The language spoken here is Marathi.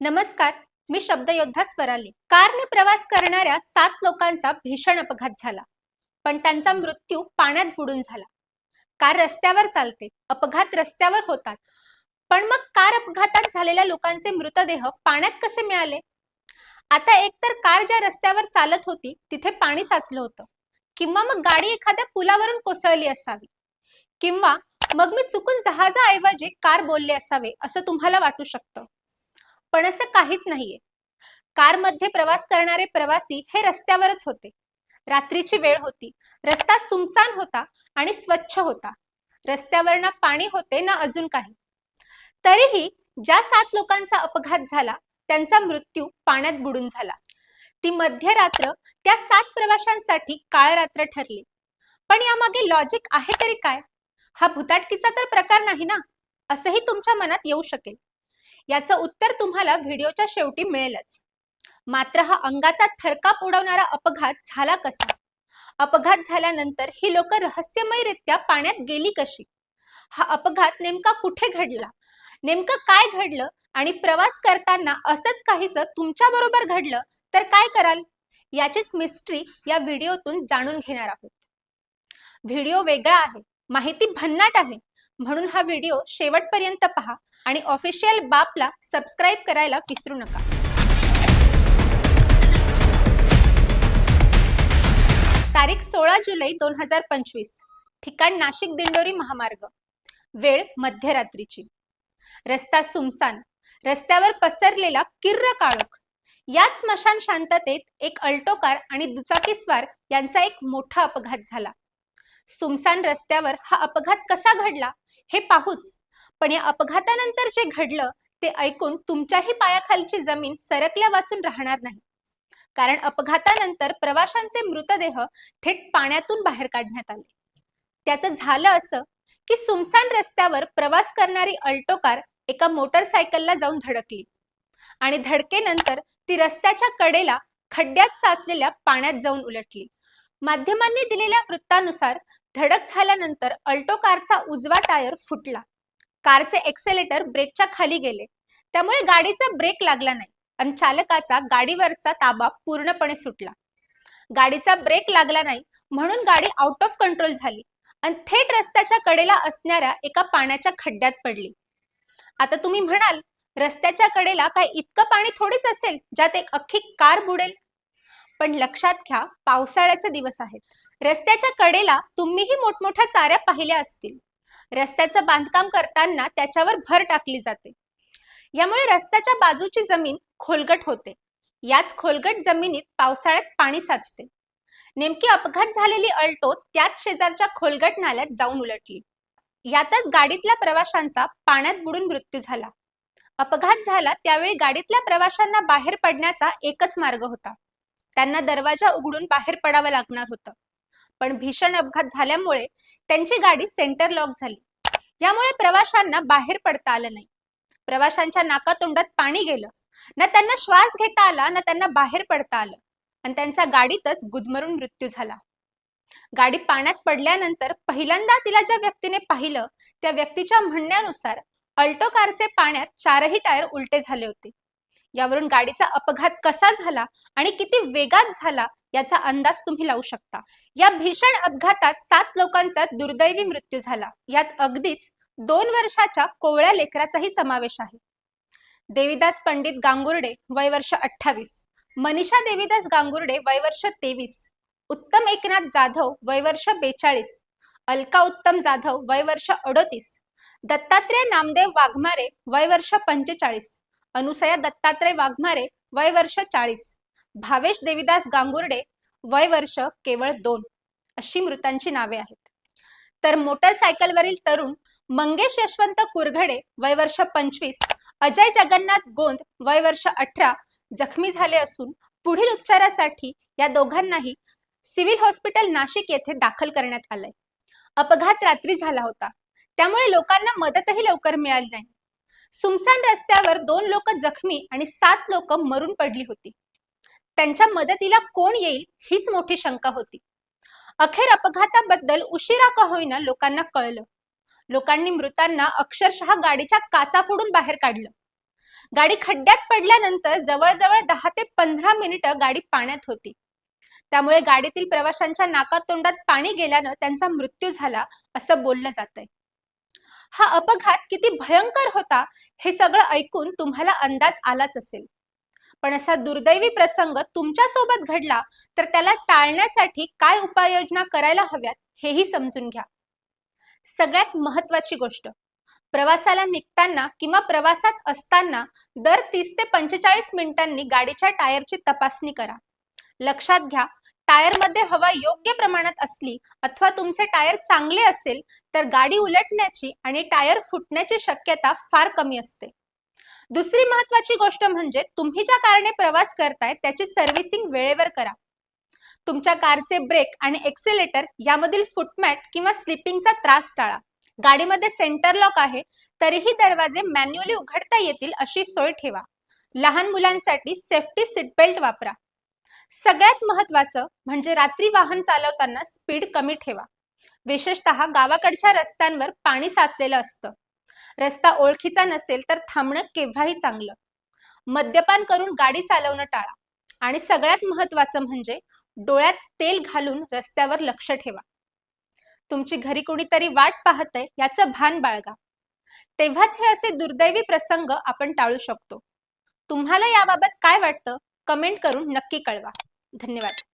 नमस्कार मी शब्दयोद्धा स्वराली. कारने प्रवास करणाऱ्या सात लोकांचा भीषण अपघात झाला. पण त्यांचा मृत्यू पाण्यात बुडून झाला. कार रस्त्यावर चालते अपघात रस्त्यावर होतात. पण मग कार अपघातात झालेल्या लोकांचे मृतदेह पाण्यात कसे मिळाले? आता एकतर कार ज्या रस्त्यावर चालत होती तिथे पाणी साचलं होतं. किंवा मग गाडी एखाद्या पुलावरून कोसळली असावी. किंवा मग मी चुकून जहाजाऐवजी कार बोलले असावे असं तुम्हाला वाटू शकतं. पण असं काहीच नाहीये. कारमध्ये प्रवास करणारे प्रवासी हे रस्त्यावरच होते. रात्रीची वेळ होती. रस्ता सुमसान होता आणि स्वच्छ होता. रस्त्यावर ना पाणी होते ना अजून काही. तरीही ज्या सात लोकांचा अपघात झाला त्यांचा मृत्यू पाण्यात बुडून झाला. ती मध्यरात्र त्या सात प्रवाशांसाठी काळ रात्र ठरली. पण यामागे लॉजिक आहे तरी काय? हा भुताटकीचा तर प्रकार नाही ना? असंही तुमच्या मनात येऊ शकेल. याचं उत्तर तुम्हाला व्हिडिओच्या शेवटी मिळेलच. मात्र हा अंगाचा थरकाप उडवणारा अपघात झाला कसा? अपघात झाल्यानंतर ही लोक रहस्यमयरित्या पाण्यात गेली कशी? हा अपघात नेमका कुठे घडला? नेमकं काय घडलं? आणि प्रवास करताना असंच काहीस तुमच्या बरोबर घडलं तर काय कराल? याचीच मिस्ट्री या व्हिडिओतून जाणून घेणार आहोत. व्हिडिओ वेगळा आहे माहिती भन्नाट आहे. म्हणून हा व्हिडिओ शेवटपर्यंत पहा आणि ऑफिशियल बापला सबस्क्राईब करायला विसरू नका. तारीख सोळा जुलै दोन हजार पंचवीस. ठिकाण नाशिक दिंडोरी महामार्ग. वेळ मध्यरात्रीची. रस्ता सुमसान रस्त्यावर पसरलेला किर्र काळोख. याच स्मशान शांततेत एक अल्टो कार आणि दुचाकीस्वार यांचा एक मोठा अपघात झाला. सुमसान रस्त्यावर हा अपघात कसा घडला हे पाहूच. पण या अपघातानंतर जे घडलं ते ऐकून तुमच्याही पायाखालची जमीन सरकल्या वाचून राहणार नाही. कारण अपघातानंतर प्रवाशांचे मृतदेह थेट पाण्यातून बाहेर काढण्यात आले. त्याचं झालं असं की सुमसान रस्त्यावर प्रवास करणारी अल्टो कार एका मोटरसायकलला जाऊन धडकली. आणि धडकेनंतर ती रस्त्याच्या कडेला खड्ड्यात साचलेल्या पाण्यात जाऊन उलटली. माध्यमांनी दिलेल्या वृत्तानुसार धडक झाल्यानंतर अल्टो कारचा उजवा टायर फुटला. कारचे एक्सेलेटर ब्रेकच्या खाली गेले. त्यामुळे गाडीचा ब्रेक लागला नाही आणि चालकाचा गाडीवरचा ताबा पूर्णपणे सुटला. गाडीचा ब्रेक लागला नाही म्हणून गाडी आउट ऑफ कंट्रोल झाली आणि थेट रस्त्याच्या कडेला असणाऱ्या एका पाण्याच्या खड्ड्यात पडली. आता तुम्ही म्हणाल रस्त्याच्या कडेला काय इतकं पाणी थोडीच असेल ज्यात एक अख्खी कार बुडेल? पण लक्षात घ्या पावसाळ्याचे दिवस आहेत. रस्त्याच्या कडेला तुम्हीही मोठमोठ्या चाऱ्या पाहिल्या असतील. रस्त्याचं बांधकाम करताना त्याच्यावर भर टाकली जाते. यामुळे रस्त्याच्या बाजूची जमीन खोलगट होते. याच खोलगट जमिनीत पावसाळ्यात पाणी साचते. नेमकी अपघात झालेली अल्टो त्याच शेजारच्या खोलगट नाल्यात जाऊन उलटली. यातच गाडीतल्या प्रवाशांचा पाण्यात बुडून मृत्यू झाला. अपघात झाला त्यावेळी गाडीतल्या प्रवाशांना बाहेर पडण्याचा एकच मार्ग होता. त्यांना दरवाजा उघडून बाहेर पडावं लागणार होतं. पण भीषण अपघात झाल्यामुळे त्यांची गाडी सेंटर लॉक झाली. यामुळे प्रवाशांना बाहेर पडता आलं नाही. प्रवाशांच्या नाकातोंडात पाणी गेलं. ना त्यांना श्वास घेता आला ना त्यांना बाहेर पडता आलं. आणि त्यांचा गाडीतच गुदमरून मृत्यू झाला. गाडी पाण्यात पडल्यानंतर पहिल्यांदा तिला ज्या व्यक्तीने पाहिलं त्या व्यक्तीच्या म्हणण्यानुसार अल्टो कारचे पाण्यात चारही टायर उलटे झाले होते. यावरून गाडीचा अपघात कसा झाला आणि किती वेगात झाला याचा अंदाज तुम्ही लावू शकता. या भीषण अपघातात सात लोकांचा दुर्दैवी मृत्यू झाला. यात अगदीच दोन वर्षाच्या कोवळ्या लेकराचाही समावेश आहे. देवीदास पंडित गांगुर्डे वय वर्ष अठ्ठावीस. मनीषा देवीदास गांगुर्डे वय वर्ष तेवीस. उत्तम एकनाथ जाधव वय वर्ष बेचाळीस. अलका उत्तम जाधव वय वर्ष अडोतीस. दत्तात्रय नामदेव वाघमारे वय वर्ष पंचेचाळीस. अनुसया दत्तात्रय वाघमारे वय वर्ष चाळीस. भावेश देविदास गांगुर्डे वय वर्ष केवळ दोन. अशी मृतांची नावे आहेत. तर मोटरसायकलवरील तरुण मंगेश यशवंत कुरघडे वय वर्ष पंचवीस. अजय जगन्नाथ गोंद वय वर्ष अठरा. जखमी झाले असून पुढील उपचारासाठी या दोघांनाही सिव्हिल हॉस्पिटल नाशिक येथे दाखल करण्यात आलंय. अपघात रात्री झाला होता. त्यामुळे लोकांना मदतही लवकर मिळाली नाही. सुमसान रस्त्यावर दोन लोक जखमी आणि सात लोक मरून पडली होती. त्यांच्या मदतीला कोण येईल हीच मोठी शंका होती. अखेर अपघाताबद्दल उशिरा का होईना लोकांना कळलं. लोकांनी मृतांना अक्षरशः गाडीच्या काचा फोडून बाहेर काढलं. गाडी खड्ड्यात पडल्यानंतर जवळजवळ दहा ते पंधरा मिनिटं गाडी पाण्यात होती. त्यामुळे गाडीतील प्रवाशांच्या नाकातोंडात पाणी गेल्यानं त्यांचा मृत्यू झाला असं बोललं जातंय. हा अपघात किती भयंकर होता हे सगळं ऐकून तुम्हाला अंदाज आलाच असेल. पण असा दुर्दैवी प्रसंग तुमच्यासोबत घडला तर त्याला टाळण्यासाठी काय उपाययोजना करायला हव्यात हेही समजून घ्या. सगळ्यात महत्वाची गोष्ट प्रवासाला निघताना किंवा प्रवासात असताना दर तीस ते पंचेचाळीस मिनिटांनी गाडीच्या टायरची तपासणी करा. लक्षात घ्या टायरमध्ये हवा योग्य प्रमाणात असली अथवा तुमचे टायर चांगले असेल तर गाडी उलटण्याची आणि टायर फुटण्याची शक्यता फार कमी असते. दुसरी महत्वाची गोष्ट म्हणजे तुम्ही ज्या कारने प्रवास करताय त्याची सर्व्हिसिंग वेळेवर करा. तुमच्या कारचे ब्रेक आणि एक्सेलेटर यामधील फुटमॅट किंवा स्लिपिंगचा त्रास टाळा. गाडीमध्ये सेंटर लॉक आहे तरीही दरवाजे मॅन्युअली उघडता येतील अशी सोय ठेवा. लहान मुलांसाठी सेफ्टी सीट बेल्ट वापरा. सगळ्यात महत्वाचं म्हणजे रात्री वाहन चालवताना स्पीड कमी ठेवा. विशेषतः गावाकडच्या रस्त्यांवर पाणी साचलेलं असतं. रस्ता ओळखीचा नसेल तर थांबणं केव्हाही चांगलं. मद्यपान करून गाडी चालवणं टाळा. आणि सगळ्यात महत्वाचं म्हणजे डोळ्यात तेल घालून रस्त्यावर लक्ष ठेवा. तुमची घरी कोणीतरी वाट पाहतय याचं भान बाळगा. तेव्हाच हे असे दुर्दैवी प्रसंग आपण टाळू शकतो. तुम्हाला याबाबत काय वाटतं? कमेंट करून नक्की कळवा. धन्यवाद.